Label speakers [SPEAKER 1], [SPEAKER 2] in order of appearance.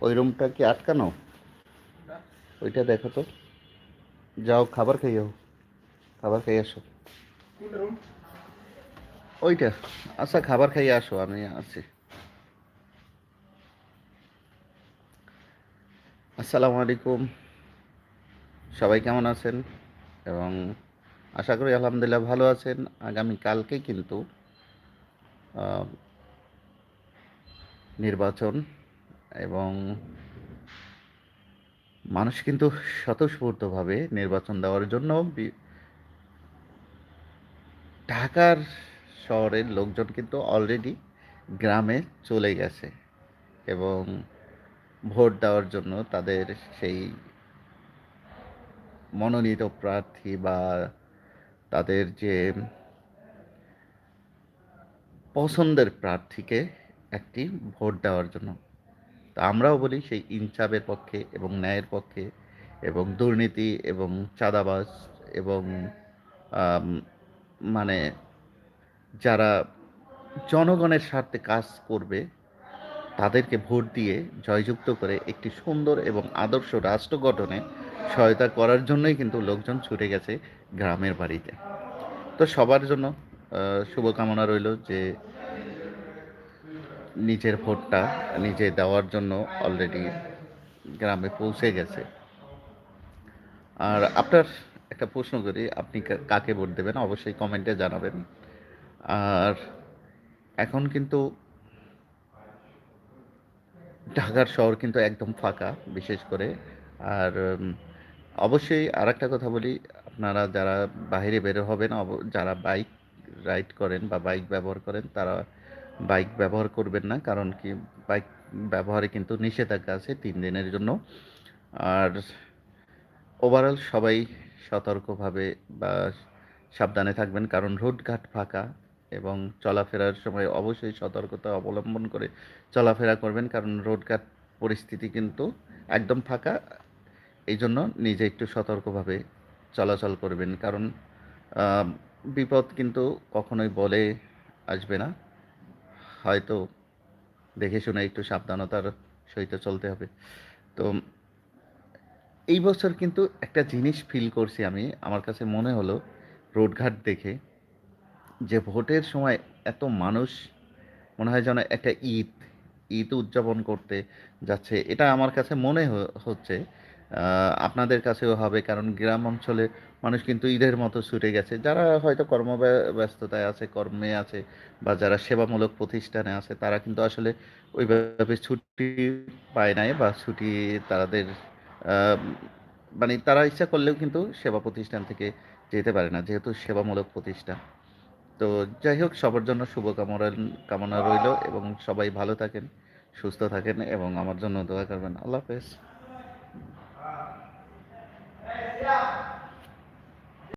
[SPEAKER 1] ওই রুমটা কি আটকানো? ওইটা দেখো তো। যাও খাবার খাই যাও। খাবার খাই আসো। ওইটা। আচ্ছা খাবার খাইয়ে আসো আমি আছি। আসসালামু আলাইকুম। সবাই কেমন আছেন? এবং আশা করি আলহামদুলিল্লাহ ভালো আছেন। আগামী কালকে কিন্তু নির্বাচন এবং মানুষ কিন্তু স্বতঃস্ফূর্তভাবে নির্বাচন দেওয়ার জন্য ঢাকার শহরের লোকজন কিন্তু অলরেডি গ্রামে চলে গেছে এবং ভোট দেওয়ার জন্য তাদের সেই মনোনীত প্রার্থী বা তাদের যে পছন্দের প্রার্থীকে একটি ভোট দেওয়ার জন্য। তো আমরাও বলি সেই ইনসাফের পক্ষে এবং ন্যায়ের পক্ষে এবং দুর্নীতি এবং চাঁদাবাজ এবং মানে যারা জনগণের স্বার্থে কাজ করবে, তাদেরকে ভোট দিয়ে জয়যুক্ত করে একটি সুন্দর এবং আদর্শ রাষ্ট্র গঠনে সহায়তা করার জন্যই কিন্তু লোকজন ছুটে গেছে গ্রামের বাড়িতে। তো সবার জন্য শুভকামনা রইল যে নিজের ভোটটা নিজে দেওয়ার জন্য অলরেডি গ্রামে পৌঁছে গেছে। আর আপনার একটা প্রশ্ন করি, আপনি কাকে ভোট দেবেন? অবশ্যই কমেন্টে জানাবেন। আর এখন কিন্তু ঢাকার শহর কিন্তু একদম ফাঁকা, বিশেষ করে। আর অবশ্যই আর একটা কথা বলি, আপনারা যারা বাইরে বের হবেন যারা বাইক রাইড করেন বা বাইক ব্যবহার করেন, তারা বাইক ব্যবহার করবেন না, কারণ কি বাইক ব্যবহারে কিন্তু নিষেধাজ্ঞা আছে তিন দিনের জন্য। আর ওভারঅল সবাই সতর্কভাবে বা সাবধানে থাকবেন, কারণ রোডঘাট ফাঁকা এবং চলাফেরার সময় অবশ্যই সতর্কতা অবলম্বন করে চলাফেরা করবেন, কারণ রোডঘাট পরিস্থিতি কিন্তু একদম ফাঁকা। এই জন্য নিজে একটু সতর্কভাবে চলাচল করবেন, কারণ বিপদ কিন্তু কখনোই বলে আসবে না। হয়তো দেখে শুনে একটু সাবধানতার সহিত চলতে হবে। তো এই বছর কিন্তু একটা জিনিস ফিল করছি আমি। আমার কাছে মনে হলো রোডঘাট দেখে যে ভোটের সময় এত মানুষ মনে হয় যেন একটা ঈদ ঈদ উদযাপন করতে যাচ্ছে। এটা আমার কাছে মনে হচ্ছে আপনাদের কাছেও হবে, কারণ গ্রাম অঞ্চলে মানুষ কিন্তু ঈদের মতো ছুটে গেছে। যারা হয়তো কর্মব্যস্ততায় আছে, কর্মে আছে, বা যারা সেবামূলক প্রতিষ্ঠানে আছে, তারা কিন্তু আসলে ওইভাবে ছুটি পায় নাই, বা ছুটি তাদের মানে তারা ইচ্ছা করলেও কিন্তু সেবা প্রতিষ্ঠান থেকে যেতে পারে না, যেহেতু সেবামূলক প্রতিষ্ঠান। তো যাই হোক, সবার জন্য শুভকামনা, কামনা রইল এবং সবাই ভালো থাকেন, সুস্থ থাকেন এবং আমার জন্য দোয়া করবেন। আল্লাহ হাফেজ। uh,